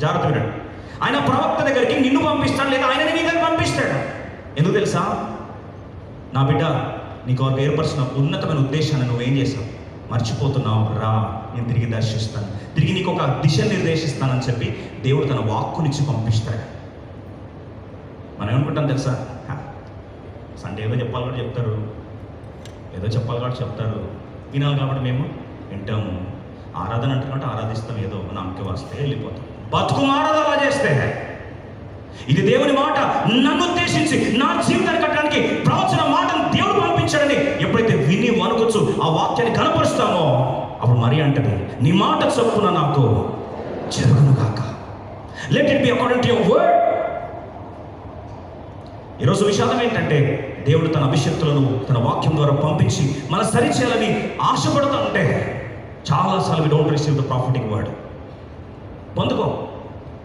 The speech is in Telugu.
జాగ్రత్త వినండి. ఆయన ప్రవక్త దగ్గరికి నిన్ను పంపిస్తాడు లేదా ఆయన నీ దగ్గర పంపిస్తాడు. ఎందుకు తెలుసా? నా బిడ్డ నీకు ఒక ఏర్పరిచిన ఉన్నతమైన ఉద్దేశాన్ని నువ్వేం చేసావు మర్చిపోతున్నావు. రా నేను తిరిగి దర్శిస్తాను. తిరిగి నీకు ఒక దిశ నిర్దేశిస్తానని చెప్పి దేవుడు తన వాక్కునిచ్చి పంపిస్తాడు. మనం ఏమనుకుంటాం తెలుసా? సండే ఏదో చెప్పాలి కూడా చెప్తారు. ఏదో చెప్పాలి కూడా చెప్తారు. వినాలి కాబట్టి మేము వింటాము. ఆరాధన అంటున్నట్టు ఆరాధిస్తాం ఏదో నామకి వస్తే వెళ్ళిపోతాం. బతుకు ఆరాధన చేస్తే. ఇది దేవుని మాట. నన్ను ఉద్దేశించి నా జీవితాన్ని కట్టడానికి ప్రవచన మాటను దేవుడు పంపించాడని ఎప్పుడైతే విని వణుకుచు ఆ వాక్యాన్ని కనపరుస్తామో అప్పుడు మరి అంటది నీ మాట చొప్పున నాకు జరుగును కాక let it be according to your word ఈరోజు విషాదం ఏంటంటే దేవుడు తన అభిషక్తులను తన వాక్యం ద్వారా పంపించి మన సరిచేయాలని ఆశపడుతూ చాలాసార్లు we don't receive the profiting word పొందుకో